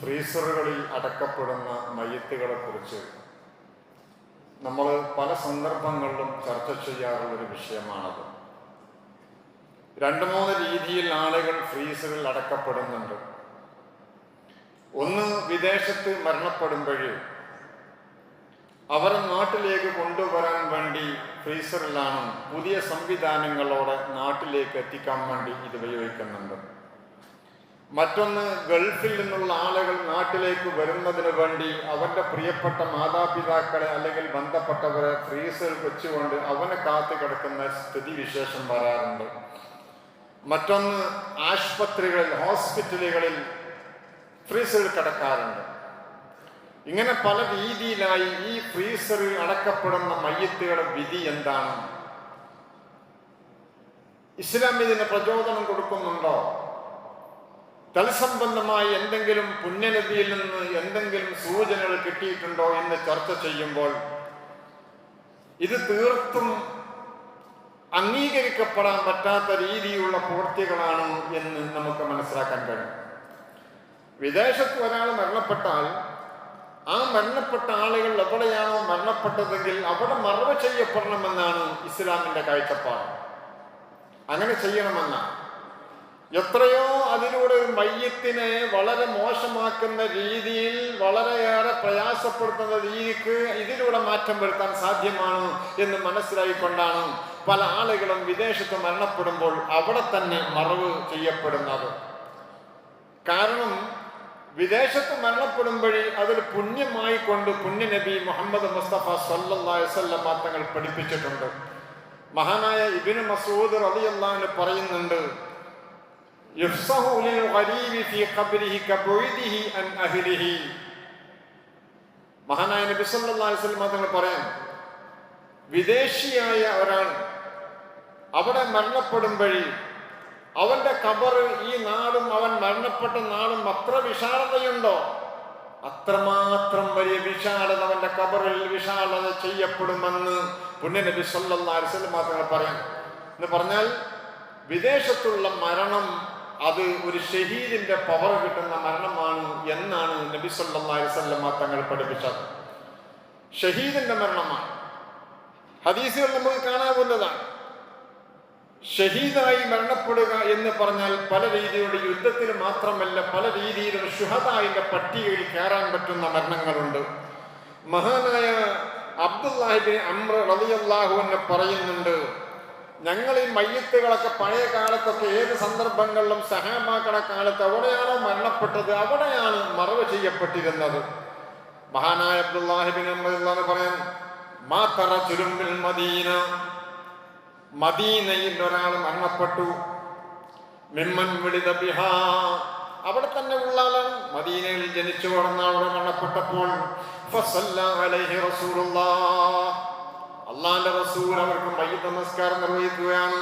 ഫ്രീസറുകളിൽ അടക്കപ്പെടുന്ന മയ്യത്തുകളെ കുറിച്ച് നമ്മൾ പല സന്ദർഭങ്ങളിലും ചർച്ച ചെയ്യാറുള്ളൊരു വിഷയമാണത്. രണ്ടു മൂന്ന് രീതിയിൽ ആളുകൾ ഫ്രീസറിൽ അടക്കപ്പെടുന്നുണ്ട്. ഒന്ന് വിദേശത്ത് മരണപ്പെടുമ്പോഴേ അവരെ നാട്ടിലേക്ക് കൊണ്ടുവരാൻ വേണ്ടി ഫ്രീസറിലാണ് പുതിയ സംവിധാനങ്ങളോടെ നാട്ടിലേക്ക് എത്തിക്കാൻ വേണ്ടി ഇത് ഉപയോഗിക്കുന്നുണ്ട്. മറ്റൊന്ന് ഗൾഫിൽ നിന്നുള്ള ആളുകൾ നാട്ടിലേക്ക് വരുന്നതിന് വേണ്ടി അവന്റെ പ്രിയപ്പെട്ട മാതാപിതാക്കളെ അല്ലെങ്കിൽ ബന്ധപ്പെട്ടവരെ ഫ്രീസറിൽ വെച്ചുകൊണ്ട് അവനെ കാത്തു കിടക്കുന്ന സ്ഥിതിവിശേഷം വരാറുണ്ട് മറ്റൊന്ന് ആശുപത്രികളിൽ ഹോസ്പിറ്റലുകളിൽ ഫ്രീസറിൽ കിടക്കാറുണ്ട്. ഇങ്ങനെ പല രീതിയിലായി ഈ ഫ്രീസറിൽ അടക്കപ്പെടുന്ന മയ്യത്തുകളുടെ വിധി എന്താണ്? ഇസ്ലാം ഇതിന് പ്രചോദനം കൊടുക്കുന്നുണ്ടോ? തൽസംബന്ധമായി എന്തെങ്കിലും പുണ്യനദിയിൽ നിന്ന് എന്തെങ്കിലും സൂചനകൾ കിട്ടിയിട്ടുണ്ടോ എന്ന് ചർച്ച ചെയ്യുമ്പോൾ ഇത് തീർത്തും അംഗീകരിക്കപ്പെടാൻ പറ്റാത്ത രീതിയിലുള്ള പ്രവൃത്തികളാണ് എന്ന് നമുക്ക് മനസ്സിലാക്കാൻ കഴിയും. വിദേശത്ത് ഒരാൾ മരണപ്പെട്ടാൽ ആ മരണപ്പെട്ട ആളുകൾ എവിടെയാണോ മരണപ്പെട്ടതെങ്കിൽ അവിടെ മറവ് ചെയ്യപ്പെടണമെന്നാണ് ഇസ്ലാമിന്റെ കാഴ്ചപ്പാട്. അങ്ങനെ ചെയ്യണമെന്നാണ്. എത്രയോ അതിലൂടെ മയ്യത്തിനെ വളരെ മോശമാക്കുന്ന രീതിയിൽ വളരെയേറെ പ്രയാസപ്പെടുത്തുന്ന രീതിക്ക് ഇതിലൂടെ മാറ്റം വരുത്താൻ സാധ്യമാണ് എന്ന് മനസ്സിലായിക്കൊണ്ടാണ് പല ആളുകളും വിദേശത്ത് മരണപ്പെടുമ്പോൾ അവിടെ തന്നെ മറവ് ചെയ്യപ്പെടുന്നത്. കാരണം വിദേശത്ത് മരണപ്പെടുമ്പോഴേ അതൊരു പുണ്യമായി കൊണ്ട് പുണ്യനബി മുഹമ്മദ് മുസ്തഫ സല്ലാസ്വല്ലം തങ്ങൾ പഠിപ്പിച്ചിട്ടുണ്ട്. മഹാനായ ഇബിന് മസൂദ് റളിയല്ലാഹു പറയുന്നുണ്ട് യുഫ്സഹു للغريب في قبره كبعده عن أهله. മഹാനായ നബി അലൈഹി വസല്ലം തങ്ങൾ പറയാം വിദേശിയായ ഒരാൾ അവിടെ മരണപ്പെടുമ്പോഴേ അവന്റെ കബർ ഈ നാടും അവൻ മരണപ്പെട്ട നാടും അത്ര വിശാലതയുണ്ടോ? അത്രമാത്രം വലിയ വിശാലത അവന്റെ കബറിൽ വിശാലത ചെയ്യപ്പെടുമെന്ന് പുണ്യനബി സല്ലല്ലാഹു അലൈഹി വസല്ലം തങ്ങൾ പറയാം എന്ന് പറഞ്ഞാൽ വിദേശത്തുള്ള മരണം അത് ഒരു ഷഹീദിന്റെ പവർ കിട്ടുന്ന മരണമാണ് എന്നാണ് നബി വസല്ലം തങ്ങൾ പഠിപ്പിച്ചത്. ഷഹീദിന്റെ മരണമാണ്. ഹദീസുകൾ നമുക്ക് കാണാവുന്നതാണ്. ഷഹീദായി മരണപ്പെടുക എന്ന് പറഞ്ഞാൽ പല രീതിയിലുള്ള യുദ്ധത്തിൽ മാത്രമല്ല പല രീതിയിലുള്ള ഷുഹദായിന്റെ പട്ടികയിൽ കയറാൻ പറ്റുന്ന മരണങ്ങളുണ്ട്. മഹാനായ അബ്ദുല്ലാഹിബിൻ അമ്ര റളിയല്ലാഹു എന്നെ പറയുന്നുണ്ട് ഞങ്ങൾ ഈ മയ്യത്തുകളൊക്കെ പഴയ കാലത്തൊക്കെ ഏത് സന്ദർഭങ്ങളിലും സഹാബാക്കളുടെ കാലത്ത് എവിടെയാണോ മരണപ്പെട്ടത് അവിടെയാണ് മറവ് ചെയ്യപ്പെട്ടിരുന്നത്. മഹാനായ അബ്ദുല്ലാഹിബിൻ പറയാൻ മാത്തറ ചുരുമ്പിൽ മദീന. മദീനയിൽ ഒരാൾ മരണപ്പെട്ടു. മിമ്മൻ വിളിത ബിഹാ. അവിടെ തന്നെ ഉള്ള മദീനയിൽ ജനിച്ചു വളർന്ന അവിടെ മരണപ്പെട്ടപ്പോൾ അലൈഹി അള്ളാന്റെ റസൂൽ അവർക്ക് മയ്യത്ത് നമസ്കാരം നിർവഹിക്കുകയാണ്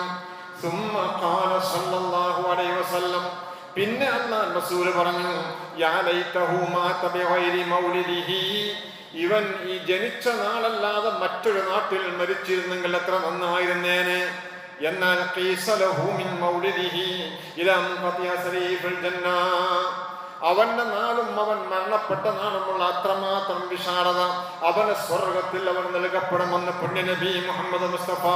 പിന്നെ പറഞ്ഞു ഇവൻ ഈ ജനിച്ച നാളല്ലാതെ മറ്റൊരു നാട്ടിൽ മരിച്ചിരുന്നെങ്കിൽ എത്ര നന്നായിരുന്നേനെ? എന്നാൽ അവന്റെ നാളും അവൻ മരണപ്പെട്ട നാളുമുള്ള അത്രമാത്രം വിശാലത അവന് സ്വർഗത്തിൽ അവൻ നൽകപ്പെടുമെന്ന് പുണ്യനബി മുഹമ്മദ് മുസ്തഫ.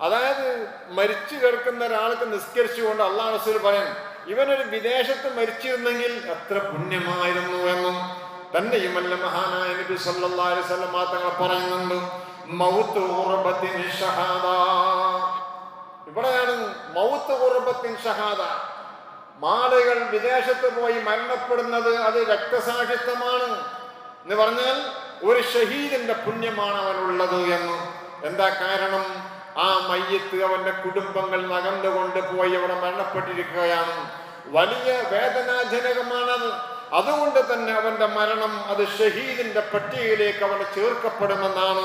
അതായത് മരിച്ചു കിടക്കുന്ന ഒരാൾക്ക് നിസ്കരിച്ചുകൊണ്ട് അള്ളാഹ് റസൂൽ പറയാൻ ഇവനൊരു വിദേശത്ത് മരിച്ചിരുന്നെങ്കിൽ എത്ര പുണ്യമായിരുന്നു എന്നും തന്നെയുമല്ല മഹാനായ നബി സല്ലല്ലാഹു അലൈഹി വസല്ലം തങ്ങൾ പറയുന്നുണ്ട്. മൗത്ത് ഷഹാദ. ഇവിടെയാണ് മൗത്ത് ഷഹാദ. മാളുകൾ വിദേശത്ത് പോയി മരണപ്പെടുന്നത് അത് രക്തസാക്ഷിത്വമാണ്. എന്ന് പറഞ്ഞാൽ ഒരു ഷഹീദിന്റെ പുണ്യമാണ് അവനുള്ളത് എന്ന്. എന്താ കാരണം? ആ മയ്യത്ത് അവന്റെ കുടുംബങ്ങൾ നകന്നുകൊണ്ട് പോയി അവിടെ മരണപ്പെട്ടിരിക്കുകയാണ്. വലിയ വേദനാജനകമാണത്. അതുകൊണ്ട് തന്നെ അവന്റെ മരണം അത് ഷഹീദിന്റെ പട്ടികയിലേക്ക് അവൻ ചേർക്കപ്പെടുമെന്നാണ്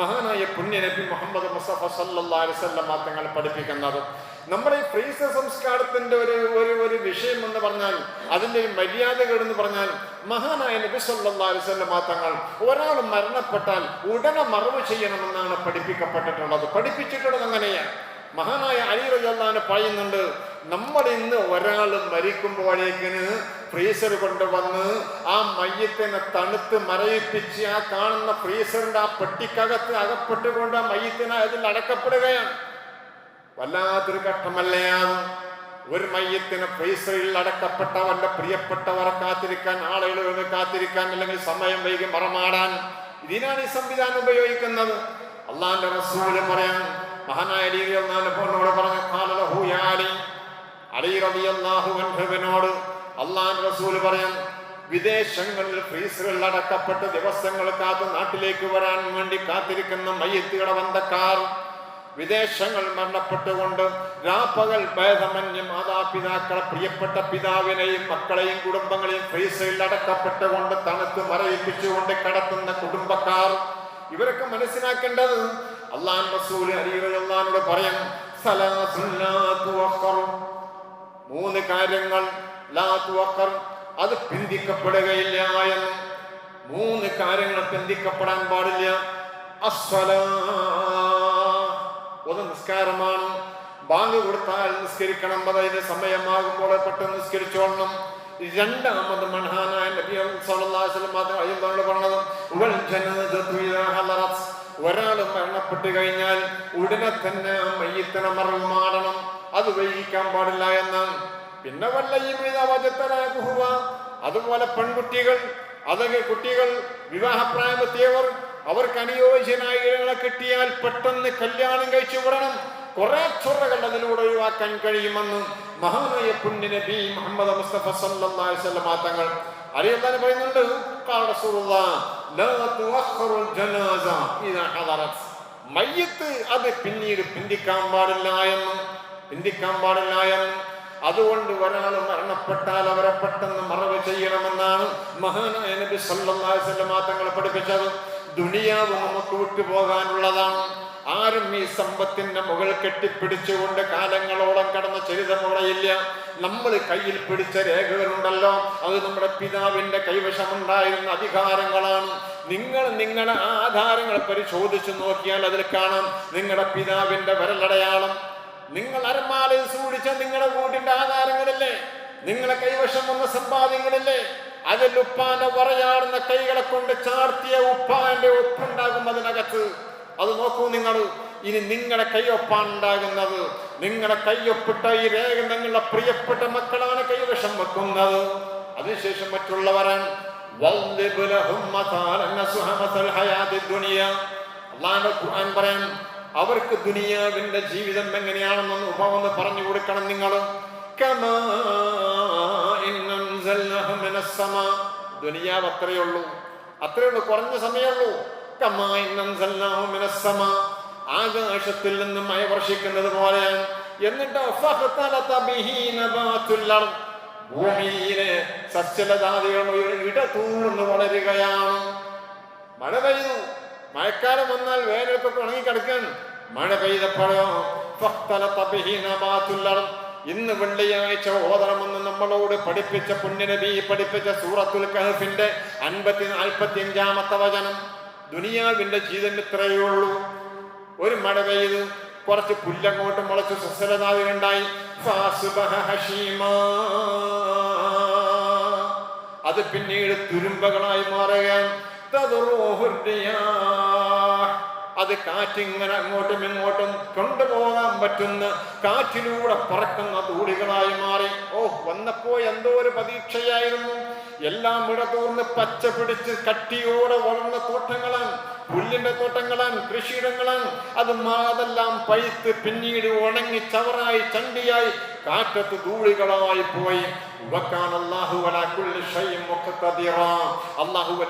മഹാനായ പുണ്യനബി മുഹമ്മദ് മുസഫ സല്ലാ അലൈഹി വസല്ലം തങ്ങൾ പഠിപ്പിക്കുന്നത്. നമ്മുടെ ഈ പ്രീസ സംസ്കാരത്തിന്റെ ഒരു ഒരു ഒരു വിഷയം എന്ന് പറഞ്ഞാൽ അതിന്റെ ഒരു മര്യാദകൾ എന്ന് പറഞ്ഞാൽ മഹാനായ നബി വസല്ലം തങ്ങൾ ഒരാൾ മരണപ്പെട്ടാൽ ഉടനെ മറവ് ചെയ്യണമെന്നാണ് പഠിപ്പിക്കപ്പെട്ടിട്ടുള്ളത്. പഠിപ്പിച്ചിട്ടുള്ളത് അങ്ങനെയാ. മഹാനായ അലി റജാന്ന് പറയുന്നുണ്ട് നമ്മൾ ഇന്ന് ഒരാൾ മരിക്കുമ്പോഴേക്കിന് ഫ്രീസർ കൊണ്ടുവന്ന് ആ മയ്യത്തിനെ തണുത്ത് മരയിപ്പിച്ച് ആ കാണുന്ന ഫ്രീസറിന്റെ ആ പെട്ടിക്കകത്ത് അകപ്പെട്ടുകൊണ്ട് ആ മയ്യത്തിനെ അതിൽ അടക്കപ്പെടുകയാണ്. വല്ലാത്തൊരു ഘട്ടമല്ലേ ഒരു മയ്യത്തിന് അടക്കപ്പെട്ട അടക്കപ്പെട്ടവന്റെ പ്രിയപ്പെട്ടവരെ കാത്തിരിക്കാൻ ആളുകൾ ഒന്ന് കാത്തിരിക്കാൻ അല്ലെങ്കിൽ സമയം വൈകി മറമാടാൻ. ഇതിനാണ് ഈ സംവിധാനം ഉപയോഗിക്കുന്നത്. അള്ളാന്റെ റസൂൽ പറയാൻ മഹാനായ അലി റളിയല്ലാഹുവിനോട് പറഞ്ഞു "ഖാല യാലി അലി. റളിയല്ലാഹു അൻഹുവിനോട് അള്ളാന്റെ റസൂൽ പറയാൻ വിദേശങ്ങളിൽ ഫ്രീസറിൽ അടക്കപ്പെട്ട് ദിവസങ്ങൾ കാത്ത് നാട്ടിലേക്ക് വരാൻ വേണ്ടി കാത്തിരിക്കുന്ന മയ്യത്തിയുടെ ബന്ധക്കാർ വിദേശങ്ങൾ മരണപ്പെട്ടുകൊണ്ട് രാപ്പകൽ ഭേദമന്യ മാതാപിതാക്കളെ പ്രിയപ്പെട്ട പിതാവിനെയും മക്കളെയും കുടുംബങ്ങളെയും ഫ്രീസയിൽ അടക്കപ്പെട്ടുകൊണ്ട് തണുത്ത് മറയിപ്പിച്ചുകൊണ്ട് കടത്തുന്ന കുടുംബക്കാർ. ഇവരൊക്കെ മനസ്സിലാക്കേണ്ടത് അള്ളാൻ റസൂൽ അലിയോട് പറയാം. മൂന്ന് കാര്യങ്ങൾ അത് പിന്തിക്കപ്പെടുകയില്ല എന്ന്. മൂന്ന് കാര്യങ്ങൾ പിന്തിക്കപ്പെടാൻ പാടില്ല. അസ്വലാ ഒന്ന് നിസ്കാരമാണ് ബാങ്ക് കൊടുത്താൽ നിസ്കരിക്കണം അതായത് സമയമാകുമ്പോൾ പെട്ടെന്ന് നിസ്കരിച്ചോളണം. രണ്ടാമത് മഹാനായ നബി സല്ലല്ലാഹു അലൈഹി വസല്ലം പറഞ്ഞത്. ഒരാൾ മരണപ്പെട്ടു കഴിഞ്ഞാൽ ഉടനെ തന്നെ ആ മയ്യത്തിനെ മാറണം. അത് വൈകിക്കാൻ പാടില്ല എന്നാണ് പിന്നെ വല്ലയും അതുപോലെ പെൺകുട്ടികൾ അതൊക്കെ കുട്ടികൾ വിവാഹപ്രായമെത്തിയവർ അവർക്ക് അനുയോജ്യനായ ഇഴകളെ കിട്ടിയാൽ പെട്ടെന്ന് കല്യാണം കഴിച്ചു വിടണം. കുറെ ചൊറകൾ അതിലൂടെ ഒഴിവാക്കാൻ കഴിയുമെന്ന് മഹാനായ പുണ്യ നബി മുഹമ്മദ് മുസ്തഫ സല്ലല്ലാഹു അലൈഹി തങ്ങൾ അറിയാൻ പറയുന്നുണ്ട്. ഇദാ ഹദറത്. മയ്യത്ത് അത് പിന്നീട് പിന്തിക്കാൻ പാടില്ല എന്നും പിന്തിക്കാൻ പാടില്ല എന്നും അതുകൊണ്ട് ഒരാൾ മരണപ്പെട്ടാൽ അവരെ പെട്ടെന്ന് മറവ് ചെയ്യണമെന്നാണ് മഹാനായ നബി വസല്ലം തങ്ങൾ പഠിപ്പിച്ചത്. ദുനിയാവ് നമുക്ക് വിട്ടുപോകാനുള്ളതാണ്. ആരും ഈ സമ്പത്തിന്റെ മുകൾ കെട്ടിപ്പിടിച്ചുകൊണ്ട് കാലങ്ങളോളം കടന്ന ചരിതമുറയില്ല. നമ്മൾ കയ്യിൽ പിടിച്ച രേഖകളുണ്ടല്ലോ. അത് നമ്മുടെ പിതാവിന്റെ കൈവശമുണ്ടായിരുന്ന അധികാരങ്ങളാണ്. നിങ്ങൾ നിങ്ങളുടെ ആധാരങ്ങൾ പരിശോധിച്ചു നോക്കിയാൽ അതിൽ കാണാം. നിങ്ങളുടെ പിതാവിന്റെ വിരലടയാളം നിങ്ങൾ അരമാലയിൽ സൂക്ഷിച്ച നിങ്ങളുടെ വീടിന്റെ ആധാരങ്ങളില്ലേ? നിങ്ങളെ കൈവശം വന്ന സമ്പാദ്യങ്ങളില്ലേ? അതിൽ ഉപ്പാന്റെ വറയാടുന്ന കൈകളെ കൊണ്ട് ചാർത്തിയ ഉപ്പാന്റെ ഒപ്പുണ്ടാകും അതിനകത്ത്. അത് നോക്കൂ നിങ്ങൾ ഇനി നിങ്ങളുടെ കൈയൊപ്പാണ് ഉണ്ടാകുന്നത് നിങ്ങളുടെ കൈയൊപ്പിട്ട ഈ രേഖ നിങ്ങളുടെ പ്രിയപ്പെട്ട മക്കളാണ് കൈവശം വെക്കുന്നത്. അതിനുശേഷം മറ്റുള്ളവരാണ്. അള്ളാഹുവിന്റെ ഖുർആൻ പറയാൻ അവർക്ക് ദുനിയാവിന്റെ ജീവിതം എങ്ങനെയാണെന്നൊന്ന് ഉപമെന്ന് പറഞ്ഞു കൊടുക്കണം നിങ്ങൾ ദുനിയാവ് അത്രയേ ഉള്ളൂ അത്രയേ ഉള്ളൂ കുറഞ്ഞ സമയമുള്ളൂ. ആകാശത്തിൽ നിന്നും മഴ വർഷിക്കുന്നത് പോലെയാണ് എന്നിട്ട്. ഭൂമിയിലെ സസ്യലതാദികൾ വളരുകയാണ്. മഴ പെയ്തു. മഴക്കാലം വന്നാൽ വേനൽക്കൊക്കെ ഉണങ്ങിക്കിടക്കാൻ മഴ പെയ്തപ്പോഴോ. ഇന്ന് വെള്ളിയാഴ്ച ഓതണമെന്ന് നമ്മളോട് പഠിപ്പിച്ച പുണ്യനബി പഠിപ്പിച്ച സൂറത്തുൽ കഹഫിന്റെ അൻപത്തി നാൽപ്പത്തി അഞ്ചാമത്തെ വചനം ദുനിയാവിന്റെ ജീവിതം ഇത്രയേ ഉള്ളൂ ഒരു മഴ പെയ്ത് കുറച്ച് പുല്ലങ്ങോട്ട് മുളച്ച് ഹഷീമാ. അത് പിന്നീട് തുരുമ്പകളായി മാറുകയാണ്. അത് കാറ്റിങ്ങനെ അങ്ങോട്ടും ഇങ്ങോട്ടും കൊണ്ടുപോകാൻ പറ്റുന്ന കാറ്റിലൂടെ പറക്കുന്ന തൂളികളായി മാറി. ഓ വന്നപ്പോ എന്തോ ഒരു പ്രതീക്ഷയായിരുന്നു. എല്ലാം ഇടതൂർന്ന് പച്ച പിടിച്ച് കട്ടിയോടെ വളർന്ന തോട്ടങ്ങളാണ്. പുല്ലിന്റെ തോട്ടങ്ങളാണ് കൃഷിയിടങ്ങളാണ്. അത് അതെല്ലാം പഴുത്ത് പിന്നീട് ഉണങ്ങി ചവറായി ചണ്ടിയായി കാറ്റത്ത് ധൂളികളായി പോയി. അല്ലാഹു.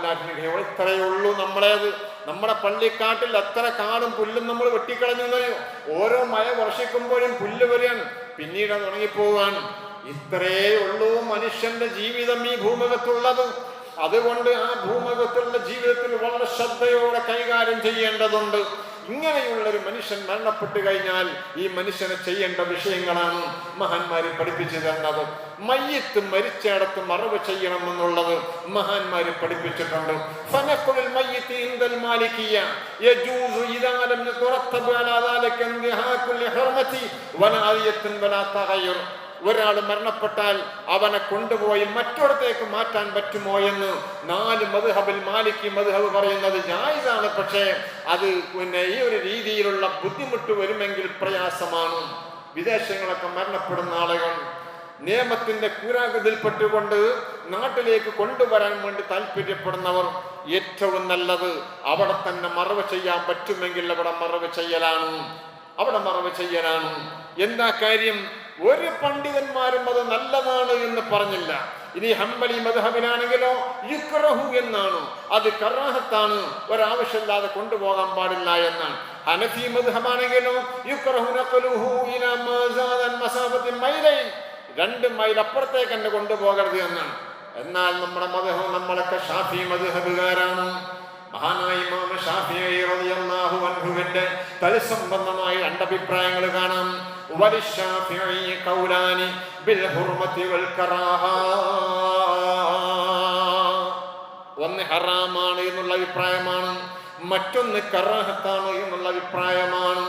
ഇത്രയേ ഉള്ളൂ നമ്മളേത്? നമ്മുടെ പള്ളിക്കാട്ടിൽ എത്ര കാടും പുല്ലും നമ്മൾ വെട്ടിക്കളഞ്ഞു? ഓരോ മഴ വർഷിക്കുമ്പോഴും പുല്ല് വരികയാണ്. പിന്നീട് അത് ഉണങ്ങിപ്പോവാണ്. ഇത്രയേ ഉള്ളൂ മനുഷ്യന്റെ ജീവിതം ഈ ഭൂമുഖത്തുള്ളത്. അതുകൊണ്ട് ആ ഭൂമുഖത്തുള്ള ജീവിതത്തിൽ വളരെ ശ്രദ്ധയോടെ കൈകാര്യം ചെയ്യേണ്ടതുണ്ട്. ഇങ്ങനെയുള്ള ഒരു മനുഷ്യൻ മരണപ്പെട്ടു കഴിഞ്ഞാൽ ഈ മനുഷ്യനെ ചെയ്യേണ്ട വിഷയങ്ങളാണ് മഹാന്മാര് പഠിപ്പിച്ചു തന്നത്. മയ്യത്ത് മരിച്ചിടത്ത് മറവ് ചെയ്യണമെന്നുള്ളത് മഹാന്മാര് പഠിപ്പിച്ചിട്ടുണ്ട്. ഫനക്കുളിൽ മയ്യത്ത് ഇൻദൽ മാലിക്കിയ യജൂസു ഇദാ ലം യുറത്തബ് അലാ ദാലിക ഇന്തിഹാഖുൽ ഹുർമതി വലാ അദിയത്തുൻ വലാ തഗയ്യുർ ഒരാൾ മരണപ്പെട്ടാൽ അവനെ കൊണ്ടുപോയി മറ്റൊരിടത്തേക്ക് മാറ്റാൻ പറ്റുമോ എന്ന് നാല് മധുഹബിൽ മാലിക്കി മധുഹബ് പറയുന്നത് ജായിസാണ്. പക്ഷേ അത് പിന്നെ ഈ ഒരു രീതിയിലുള്ള ബുദ്ധിമുട്ട് വരുമെങ്കിൽ പ്രയാസമാണ്. വിദേശങ്ങളൊക്കെ മരണപ്പെടുന്ന ആളുകൾ നിയമത്തിന്റെ കൂരാഗതിൽപ്പെട്ടുകൊണ്ട് നാട്ടിലേക്ക് കൊണ്ടുവരാൻ വേണ്ടി താല്പര്യപ്പെടുന്നവർ ഏറ്റവും നല്ലത് അവിടെ തന്നെ മറവ് ചെയ്യാൻ പറ്റുമെങ്കിൽ അവിടെ മറവ് ചെയ്യലാണ്. അവിടെ മറവ് ചെയ്യലാണ്. എന്താ കാര്യം? ഒരു പണ്ഡിതന്മാരും അത് നല്ലതാണ് എന്ന് പറഞ്ഞില്ല. ഇനി ഹംബലി മദ്ഹബിലാണെങ്കിലോ യുക്രഹു എന്നാണ്? അത് കറാഹത്താണ്. ഒരാവശ്യമില്ലാതെ കൊണ്ടുപോകാൻ പാടില്ല എന്നാണ്. ഹനഫി മദ്ഹബാണെങ്കിലോ യുക്രഹു നഖലുഹു ഇലാ മാ സാദൻ മൈലൈൻ. രണ്ട് മൈൽ അപ്പുറത്തേക്ക് കൊണ്ടുപോകരുത് എന്നാണ്. എന്നാൽ നമ്മുടെ മതഹം നമ്മളൊക്കെ ഷാഫി മധുഹബുകാരാണ് മഹാനായ ഷാഫി തൽസംബന്ധമായ രണ്ടഭിപ്രായങ്ങൾ കാണാം. ബിൽ ഹുർമതി വൽ കറാഹ ഒന്ന് ഹറാമാണ് എന്നുള്ള അഭിപ്രായമാണ് മറ്റൊന്ന് കറാഹത്താണ് എന്നുള്ള അഭിപ്രായമാണ്.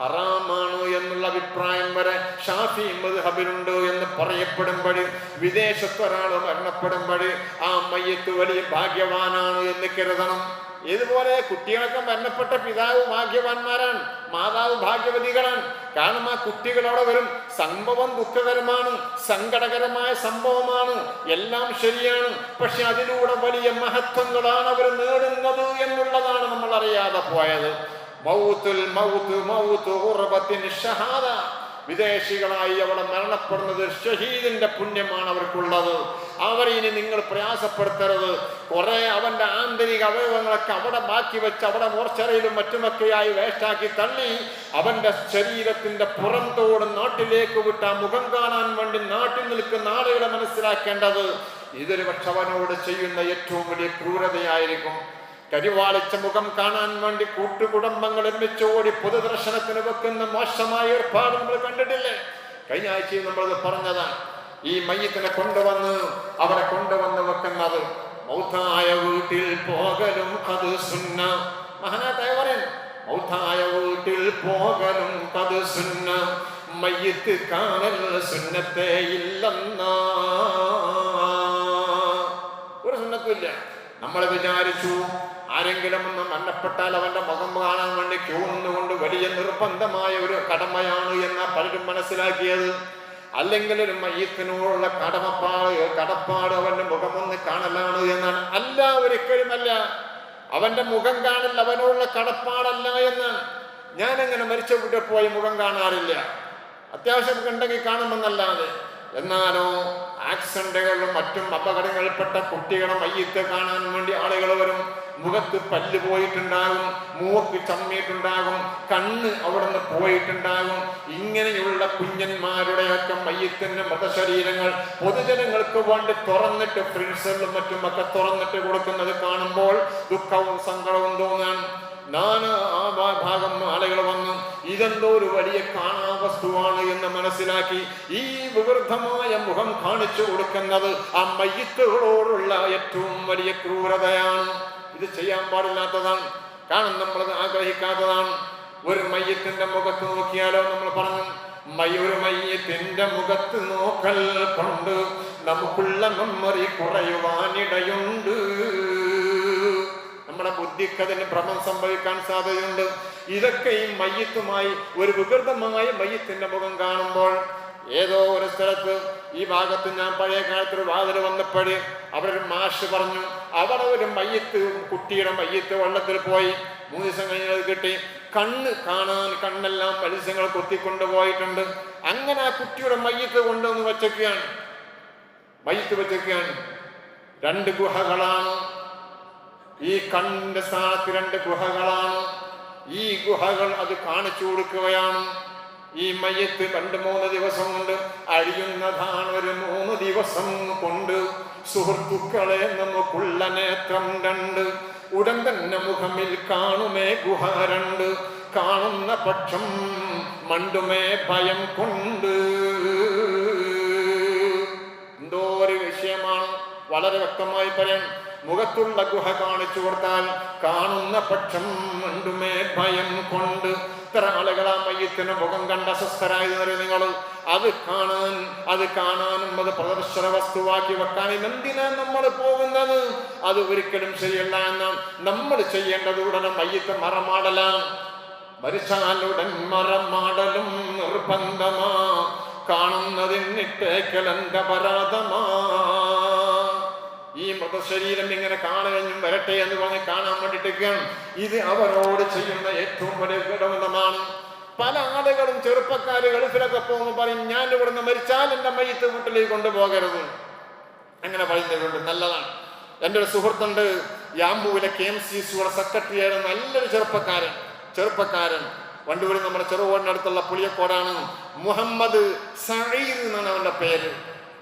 ഹറാമാണ് എന്നുള്ള അഭിപ്രായം വരെ ഷാഫി മദ്ഹബിലുണ്ട് എന്ന് പറയപ്പെടുമ്പോൾ വിദേശത്തൊരാൾ മരണപ്പെടുമ്പോൾ ആ മയ്യത്ത് വലിയ ഭാഗ്യവാനാണ് എന്ന് കരുതണം. ഇതുപോലെ കുട്ടികളൊക്കെ മരണപ്പെട്ട പിതാവ് ഭാഗ്യവാന്മാരാണ് മാതാവ് ഭാഗ്യവതികളാണ്. കാരണം ആ കുട്ടികൾ അവിടെ വരും. സംഭവം ദുഃഖകരമാണ് സങ്കടകരമായ സംഭവമാണ്. എല്ലാം ശരിയാണ്. പക്ഷെ അതിലൂടെ വലിയ മഹത്വങ്ങളാണ് അവർ നേടുന്നത് എന്നുള്ളതാണ് നമ്മൾ അറിയാതെ പോയത്. മൗത്തുൽ മൗത്ത് മൗത്ത് ഷഹാദ. വിദേശികളായി അവിടെ മരണപ്പെടുന്നത് ഷഹീദിന്റെ പുണ്യമാണ് അവർക്കുള്ളത്. അവരിനി നിങ്ങൾ പ്രയാസപ്പെടുത്തരുത്. കുറെ അവന്റെ ആന്തരിക അവയവങ്ങളൊക്കെ അവിടെ ബാക്കി വെച്ച് അവിടെ മോർച്ചറയിലും മറ്റുമൊക്കെയായി വേസ്റ്റാക്കി തള്ളി അവന്റെ ശരീരത്തിന്റെ പുറന്തോട് നാട്ടിലേക്ക് വിട്ട മുഖം കാണാൻ വേണ്ടി നാട്ടിൽ നിൽക്കുന്ന ആളുകളെ മനസ്സിലാക്കേണ്ടത്. ഇതൊരു പക്ഷെ അവനോട് ചെയ്യുന്ന ഏറ്റവും വലിയ ക്രൂരതയായിരിക്കും. കരിവാളിച്ച മുഖം കാണാൻ വേണ്ടി കൂട്ടുകുടുംബങ്ങൾ ഒരുമിച്ച് ഓടി പൊതുദർശനത്തിന് വെക്കുന്ന മോശമായ ഏർപ്പാട് നമ്മൾ കണ്ടിട്ടില്ലേ? കഴിഞ്ഞ ആഴ്ചയിൽ നമ്മളത് പറഞ്ഞതാണ്. ഈ മയ്യത്തിനെ കൊണ്ടുവന്ന് അവരെ കൊണ്ടുവന്ന് വെക്കുന്നത് മൗത്തായ വീട്ടിൽ പോകലും അത് സുന്ന. മഹാനായ പറയുന്നു മൗത്തായ വീട്ടിൽ പോകലും അത് സുന്ന. മയ്യത്ത് കാണൽ സുന്നത്തെ ഇല്ലെന്ന. ഒരു സുന്നത്തുമില്ല നമ്മൾ വിചാരിച്ചു ആരെങ്കിലും ഒന്ന് മരണപ്പെട്ടാൽ അവന്റെ മുഖം കാണാൻ വേണ്ടി ക്യൂ നിന്നുകൊണ്ട് വലിയ നിർബന്ധമായ ഒരു കടമയാണ് എന്ന് പലരും മനസ്സിലാക്കിയത്. അല്ലെങ്കിൽ ഒരു മയ്യത്തിനോടുള്ള കടമപ്പാട് കടപ്പാട് അവന്റെ മുഖം ഒന്ന് കാണലാണ് എന്നാണ്. അല്ല ഒരിക്കലുമല്ല അവന്റെ മുഖം കാണൽ അവനോടുള്ള കടപ്പാടല്ല എന്നാണ് ഞാൻ അങ്ങനെ മരിച്ച വീട്ടിൽ പോയി മുഖം കാണാറില്ല. അത്യാവശ്യം ഉണ്ടെങ്കിൽ കാണുമെന്നല്ലാതെ. എന്നാലോ ആക്സിഡന്റുകളിലും മറ്റും അപകടങ്ങളിൽപ്പെട്ട കുട്ടികളെ മയ്യത്ത് കാണാൻ വേണ്ടി ആളുകൾ വരും. മുഖത്ത് പല്ല് പോയിട്ടുണ്ടാകും മൂക്ക് ചമ്മിയിട്ടുണ്ടാകും കണ്ണ് അവിടെ നിന്ന് പോയിട്ടുണ്ടാകും. ഇങ്ങനെയുള്ള കുഞ്ഞന്മാരുടെയൊക്കെ മയ്യത്തിന്റെ മൃതശരീരങ്ങൾ പൊതുജനങ്ങൾക്ക് വേണ്ടി തുറന്നിട്ട് ഫ്രിഡ്സുകളിലും മറ്റും ഒക്കെ തുറന്നിട്ട് കൊടുക്കുന്നത് കാണുമ്പോൾ ദുഃഖവും സങ്കടവും തോന്നാൻ നാനാ ഭാഗം ആളുകൾ വന്നു ഇതെന്തോ ഒരു വലിയ കാണാ വസ്തുവാണ് എന്ന് മനസ്സിലാക്കി ഈ വിവൃദ്ധമായ മുഖം കാണിച്ചു കൊടുക്കുന്നത് ആ മയ്യത്തുകളോടുള്ള ഏറ്റവും വലിയ ക്രൂരതയാണ്. ഇത് ചെയ്യാൻ പാടില്ലാത്തതാണ്. കാരണം നമ്മൾ ആഗ്രഹിക്കാത്തതാണ്. ഒരു മയ്യത്തിന്റെ മുഖത്ത് നോക്കിയാലോ നമ്മൾ പറഞ്ഞു മയൊരു മയ്യത്തിന്റെ മുഖത്ത് നോക്കൽ കൊണ്ട് നമുക്കുള്ള മെമ്മറി കുറയുവാനിടയുണ്ട്. നമ്മുടെ ബുദ്ധിക്ക് അതിന് ഭ്രമം സംഭവിക്കാൻ സാധ്യതയുണ്ട്. ഇതൊക്കെ ഈ മയ്യത്തുമായി ഒരു വികൃതമായ മയ്യത്തിന്റെ മുഖം കാണുമ്പോൾ ഏതോ ഒരു സ്ഥലത്ത് ഈ ഭാഗത്ത് ഞാൻ പഴയ കാലത്ത് ഒരു വാതിൽ വന്നപ്പോഴേ അവിടെ ഒരു മാഷ് പറഞ്ഞു അവിടെ ഒരു മയ്യത്ത് കുട്ടിയുടെ മയ്യത്ത് വള്ളത്തിൽ പോയി. മൂന്ന് ദിവസം കഴിഞ്ഞാൽ അത് കിട്ടി. കണ്ണ് കാണാൻ കണ്ണെല്ലാം മത്സ്യങ്ങൾ കൊത്തിക്കൊണ്ടുപോയിട്ടുണ്ട് അങ്ങനെ ആ കുട്ടിയുടെ മയ്യത്ത് കൊണ്ടുവന്ന് വച്ചൊക്കെയാണ്. മയ്യത്ത് വച്ചൊക്കെയാണ്. രണ്ട് ഗുഹകളാണ്. ഈ കണ്ണിന്റെ സ്ഥാനത്ത് രണ്ട് ഗുഹകളാണ്. ഈ ഗുഹകൾ അത് കാണിച്ചു കൊടുക്കുകയാണ്. ഈ മയ്യത്ത് രണ്ട് മൂന്ന് ദിവസം കൊണ്ട് അഴിയുന്നതാണ് ഒരു മൂന്ന് ദിവസം കൊണ്ട്. സുഹൃത്തുക്കളെ നമുക്കുള്ള നേത്രം രണ്ട്. ഉടൻ തന്നെ മുഖമിൽ കാണുമേ ഗുഹ രണ്ട്. കാണുന്ന പക്ഷം മണ്ടുമേ ഭയം കൊണ്ട്. എന്തോ ഒരു വിഷയമാണ്. വളരെ വ്യക്തമായി പറയാൻ മുഖത്തുള്ള ഗുഹ കാണിച്ചു കൊടുത്താൽ കാണുന്ന പക്ഷം മണ്ടുമേ ഭയം കൊണ്ട്. ഇത്ര ആളുകൾ ആ മയ്യത്തിന് മുഖം കണ്ട അസ്വസ്ഥരായത് നിങ്ങൾ? അത് കാണാൻ അത് കാണാനും അത് പ്രദർശന വസ്തുവാക്കി വെക്കാനും എന്തിനാ നമ്മൾ പോകുന്നത്? അത് ഒരിക്കലും ശരിയല്ല എന്ന് നമ്മൾ ചെയ്യേണ്ടത് ഉടനെ മയ്യത്ത് മറമാടലാണ്. മരിച്ചാലുടൻ മറമാടലും നിർബന്ധമാ. കാണുന്നതിന്നിട്ടേക്കലെന്റെ പരാതമാ ഈ മൃതശരീരം ഇങ്ങനെ കാണുകയും വരട്ടെ എന്ന് പറഞ്ഞ് കാണാൻ വേണ്ടിയിട്ടൊക്കെയാണ്. ഇത് അവരോട് ചെയ്യുന്ന ഏറ്റവും വലിയ ഗുണമാണ് പല ആളുകളും ചെറുപ്പക്കാർ ഗൾഫിലൊക്കെ പോകുമ്പോൾ പറയും ഞാൻ ഇവിടുന്ന് മരിച്ചാൽ എന്റെ മയ്യത്ത് വീട്ടിലേക്ക് കൊണ്ടുപോകരുത്. അങ്ങനെ പറയുന്നവരുണ്ട്. നല്ലതാണ്. എന്റെ ഒരു സുഹൃത്തുണ്ട് യാമ്പൂവിലെ കെ എം സി സിയുടെ സെക്രട്ടറി ആയിരുന്ന. നല്ലൊരു ചെറുപ്പക്കാരൻ ചെറുപ്പക്കാരൻ. വണ്ടൂരിൽ നമ്മുടെ ചെറുകോടിനടുത്തുള്ള പുളിയക്കോടാണ്. മുഹമ്മദ് സഹീർ എന്നാണ് അവന്റെ പേര്.